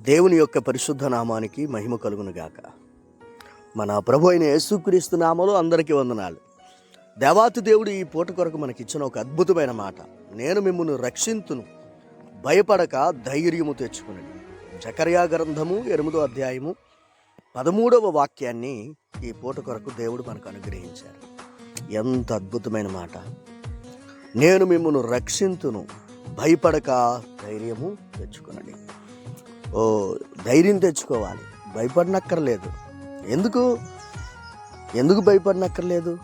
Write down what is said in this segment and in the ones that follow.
దేవుని యొక్క పరిశుద్ధ నామానికి మహిమ కలుగునుగాక. మన ప్రభు అయిన యేసుక్రీస్తు నామలో అందరికీ వందనాలు. దేవాతి దేవుడు ఈ పూట కొరకు మనకిచ్చిన ఒక అద్భుతమైన మాట. నేను మిమ్మల్ని రక్షింతును. భయపడక ధైర్యము తెచ్చుకునండి. జకర్యా గ్రంథము ఎనిమిదో అధ్యాయము పదమూడవ వాక్యాన్ని ఈ పూట కొరకు దేవుడు మనకు అనుగ్రహించారు. ఎంత అద్భుతమైన మాట. నేను మిమ్మల్ని రక్షింతును. భయపడక ధైర్యము తెచ్చుకునండి. ధైర్యం తెచ్చుకోవాలి. భయపడనక్కర్లేదు. ఎందుకు? ఎందుకు భయపడనక్కర్లేదు?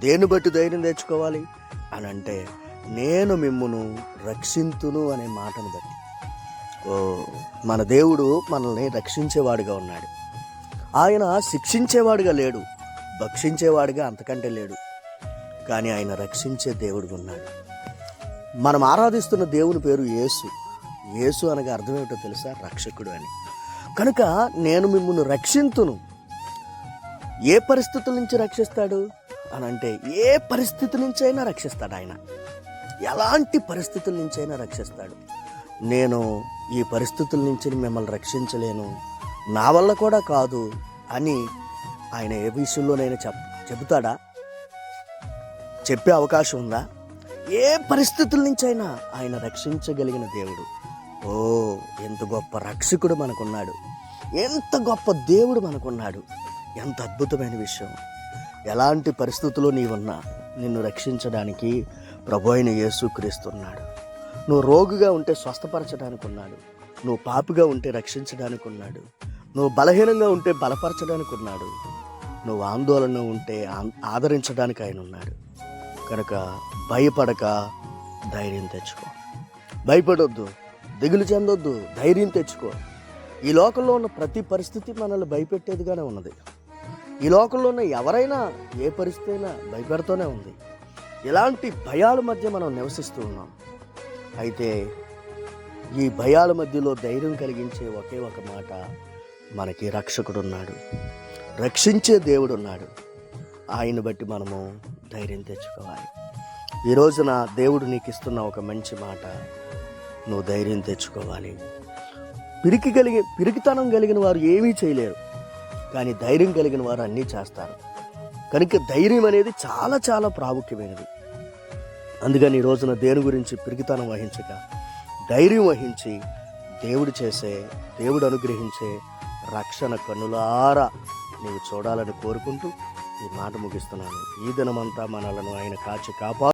దేన్ని బట్టి ధైర్యం తెచ్చుకోవాలి? అని అంటే నేను మిమ్మును రక్షింతును అనే మాటను బట్టి. ఓ మన దేవుడు మనల్ని రక్షించేవాడుగా ఉన్నాడు. ఆయన శిక్షించేవాడుగా లేడు. భక్షించేవాడుగా అంతకంటే లేడు. కానీ ఆయన రక్షించే దేవుడుగా ఉన్నాడు. మనం ఆరాధిస్తున్న దేవుని పేరు యేసు. యేసు అనగా అర్థం ఏమిటో తెలుసా? రక్షకుడు అని. కనుక నేను మిమ్మల్ని రక్షింతును. ఏ పరిస్థితుల నుంచి రక్షిస్తాడు? అని అంటే ఏ పరిస్థితి అయినా రక్షిస్తాడు ఆయన. ఎలాంటి పరిస్థితుల నుంచి అయినా రక్షిస్తాడు. నేను ఈ పరిస్థితుల నుంచి మిమ్మల్ని రక్షించలేను. నా వల్ల కూడా కాదు అని ఆయన ఏ విషయంలోనైనా చెప్ చెబుతాడా? చెప్పే అవకాశం ఉందా? ఏ పరిస్థితుల నుంచైనా ఆయన రక్షించగలిగిన దేవుడు. ఓ ఎంత గొప్ప రక్షకుడు మనకున్నాడు. ఎంత గొప్ప దేవుడు మనకున్నాడు. ఎంత అద్భుతమైన విషయం. ఎలాంటి పరిస్థితుల్లో నీవున్నా నిన్ను రక్షించడానికి ప్రభు అయిన యేసుక్రీస్తున్నాడు నువ్వు రోగుగా ఉంటే స్వస్థపరచడానికి ఉన్నాడు. నువ్వు పాపిగా ఉంటే రక్షించడానికి ఉన్నాడు. నువ్వు బలహీనంగా ఉంటే బలపరచడానికి ఉన్నాడు. నువ్వు ఆందోళన ఉంటే ఆదరించడానికి ఆయన ఉన్నాడు. కనుక భయపడక ధైర్యం తెచ్చుకో. భయపడొద్దు. దిగులు చెందొద్దు ధైర్యం తెచ్చుకో. ఈ లోకంలో ఉన్న ప్రతి పరిస్థితి మనల్ని భయపెట్టేదిగానే ఉన్నది. ఈ లోకంలో ఉన్న ఎవరైనా ఏ పరిస్థితి అయినా భయపెడుతూనే ఉంది. ఇలాంటి భయాల మధ్య మనం నివసిస్తూ ఉన్నాం. అయితే ఈ భయాల మధ్యలో ధైర్యం కలిగించే ఒకే ఒక మాట మనకి రక్షకుడు ఉన్నాడు రక్షించే దేవుడు ఉన్నాడు ఆయన బట్టి మనము ధైర్యం తెచ్చుకోవాలి. ఈ రోజున దేవుడు నీకు ఇస్తున్న ఒక మంచి మాట నువ్వు ధైర్యం తెచ్చుకోవాలి. పిరికి కలిగి పిరికితనం కలిగిన వారు ఏమీ చేయలేరు. కానీ ధైర్యం కలిగిన వారు అన్నీ చేస్తారు. కనుక ధైర్యం అనేది చాలా చాలా ప్రాముఖ్యమైనది. అందుకని ఈ రోజున దేని గురించి పిరికితనం వహించక ధైర్యం వహించి దేవుడు చేసే దేవుడు అనుగ్రహించే రక్షణ కన్నులారా నీవు చూడాలని కోరుకుంటూ ఈ మాట ముగిస్తున్నాను. ఈ దినమంతా మనలను ఆయన కాచి కాపాడు.